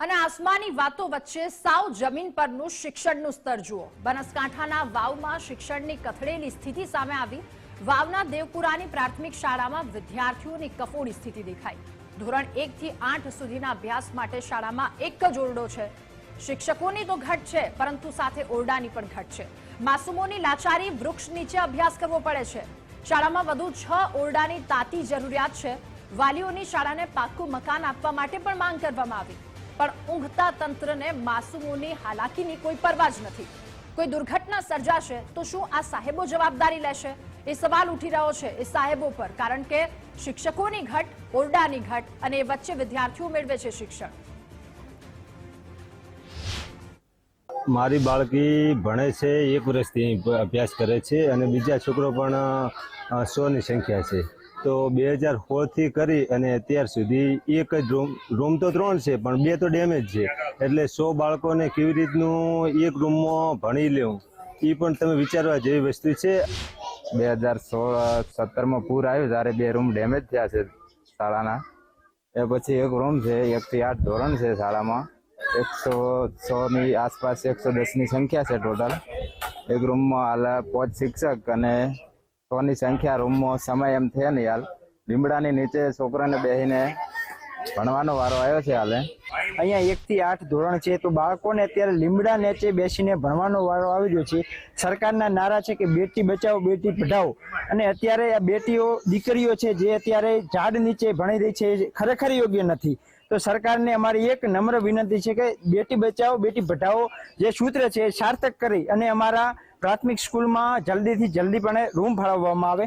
અને આસમાની વાતો વચ્ચે સાવ જમીન પરનું શિક્ષણનું સ્તર જુઓ. બનાસકાંઠાના વાવમાં શિક્ષણની કથળેલી સ્થિતિ સામે આવી. વાવના દેવપુરાની પ્રાથમિક શાળામાં વિદ્યાર્થીઓની કફોડી સ્થિતિ દેખાઈ. ધોરણ એક થી આઠ સુધીના અભ્યાસ માટે શાળામાં એક જ ઓરડો છે. શિક્ષકોની તો ઘટ છે, પરંતુ સાથે ઓરડાની પણ ઘટ છે. માસુમોની લાચારી વૃક્ષ નીચે અભ્યાસ કરવો પડે છે. શાળામાં વધુ છ ઓરડાની તાતી જરૂરિયાત છે. વાલીઓની શાળાને પાક્કું મકાન આપવા માટે પણ માંગ કરવામાં આવી. પણ ઊંઘતા તંત્રને માસુમોની હાલાકીની કોઈ પરવા જ નથી. કોઈ દુર્ઘટના સર્જાશે તો શું આ સાહેબો જવાબદારી લેશે? એ સવાલ ઉઠી રહ્યો છે એ સાહેબો પર, કારણ કે શિક્ષકોની ઘટ, ઓરડાની ઘટ અને એ વચ્ચે વિદ્યાર્થીઓ મેળવે છે શિક્ષણ. મારી બાળકી ભણે છે, એક વર્ષથી અભ્યાસ કરે છે અને બીજા છોકરો પણ સોની સંખ્યા છે. તો બે હજાર સોળથી કરી અને અત્યાર સુધી એક જ રૂમ રૂમ તો ત્રણ છે, પણ બે તો ડેમેજ છે. એટલે સો બાળકોને કેવી રીતનું એક રૂમમાં ભણી લેવું એ પણ તમે વિચારવા જેવી વસ્તુ છે? બે હજાર સોળ, સત્તરમાં પૂર આવ્યું, ત્યારે બે રૂમ ડેમેજ થયા છે શાળાના. એ પછી એક રૂમ છે એકથી આઠ ધોરણ છે શાળામાં. એકસો સો ની આસપાસ એકસો દસની સંખ્યા છે ટોટલ એક રૂમમાં હાલ પાંચ શિક્ષક અને સો ની સંખ્યા રૂમમાં સમય એમ થયા નહીં હાલ. લીમડાની નીચે છોકરાને બેસીને ભણવાનો વારો આવ્યો છે હાલે. અહીંયા એક થી આઠ ધોરણ છે તો બાળકોને અત્યારે લીમડા નીચે બેસીને ભણવાનો વારો આવી રહ્યો છે. સરકારના નારા છે કે બેટી બચાવો, બેટી પઢાવો. અને અત્યારે આ બેટીઓ, દીકરીઓ છે જે અત્યારે ઝાડ નીચે ભણી રહી છે ખરેખર યોગ્ય નથી. તો સરકારને અમારી એક નમ્ર વિનંતી છે કે બેટી બચાવો, બેટી પઢાવો. જે સૂત્ર છે સાર્થક કરી અને અમારા પ્રાથમિક સ્કૂલમાં જલ્દીથી જલ્દી પણ રૂમ ફાળવવામાં આવે